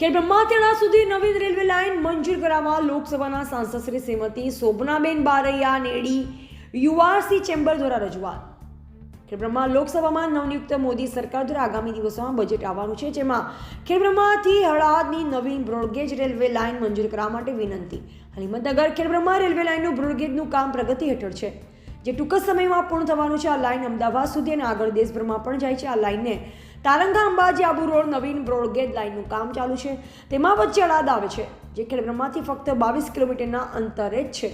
કે બ્રહ્માતેડા સુધી નવી રેલવે લાઇન મંજૂર કરાવવા લોકસભાના સાંસદ શ્રી શ્રીમતી શોભનાબેન બારૈયા નેડી યુઆરસી ચેમ્બર દ્વારા રજૂઆત. ખેડબ્રહ્મા લોકસભામાં નવનિયુક્ત મોદી સરકાર દ્વારા આગામી દિવસોમાં બજેટ આવવાનું છે, જેમાં ખેડબ્રહ્માથી હળાદની નવીન બ્રોડગેજ રેલવે લાઇન મંજૂર કરવા માટે વિનંતી. હાલી મતનગર ખેડબ્રહ્મા રેલવે લાઇનનું બ્રોડગેજનું કામ પ્રગતિ હેઠળ છે. જે ટૂંક જ સમયમાં પૂર્ણ થવાનું છે આ લાઇન અમદાવાદ સુધી અને આગળ દેશભરમાં પણ જાય છે આ લાઇનને. તારંગા અંબાજી આબુ રોડ નવીન બ્રોડગેજ લાઇનનું કામ ચાલુ છે. તેમાં વચ્ચે અડાદ આવે છે, જે ખેડબ્રહ્માથી ફક્ત બાવીસ કિલોમીટરના અંતરે જ છે.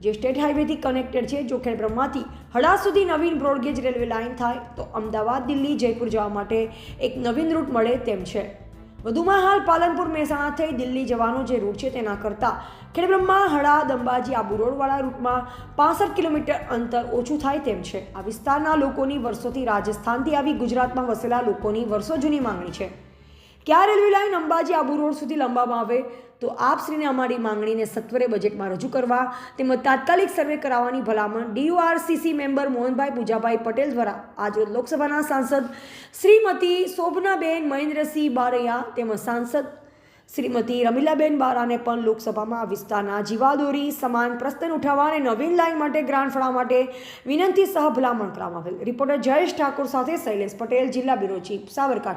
જે સ્ટેટ હાઈવેથી કનેક્ટેડ છે, જો ખેડબ્રહ્માથી હડા સુધી નવીન બ્રોડગેજ રેલવે લાઇન થાય, તો અમદાવાદ, દિલ્હી, જયપુર જવા માટે એક નવીન રૂટ મળે તેમ છે. વધુમાં હાલ પાલનપુર મહેસાણા થઈ દિલ્હી જવાનો જે રૂટ છે તેના કરતાં ખેડબ્રહ્મા હળાદ અંબાજી આબુ રોડવાળા રૂટમાં પાસઠ કિલોમીટર અંતર ઓછું થાય તેમ છે. આ વિસ્તારના લોકોની વર્ષોથી રાજસ્થાનથી આવી ગુજરાતમાં વસેલા લોકોની વર્ષો જૂની માંગણી છે. કે આ railway line Ambaji Abu road સુધી લંબાવવામાં આવે. તો આપશ્રીને અમારી માંગણીને સત્વરે બજેટમાં રજૂ કરવા તેમજ તાત્કાલિક સર્વે કરાવવાની ભલામણ ડીયુઆરસીસી મેમ્બર મોહનભાઈ પૂજાભાઈ પટેલ દ્વારા આજરોજ લોકસભાના સાંસદ શ્રીમતી શોભનાબેન મહેન્દ્રસિંહ બારૈયા તેમજ સાંસદ શ્રીમતી રમીલાબેન બારાને પણ લોકસભામાં વિસ્તારના જીવાદોરી, સમાન પ્રશ્ન ઉઠાવવા અને નવીન લાઇન માટે ગ્રાન્ટ ફાળવવા માટે વિનંતી સહ ભલામણ કરવામાં આવેલ. રિપોર્ટર જયેશ ઠાકોર સાથે શૈલેષ પટેલ, જિલ્લા બ્યુરો ચીફ, સાબરકાંઠા.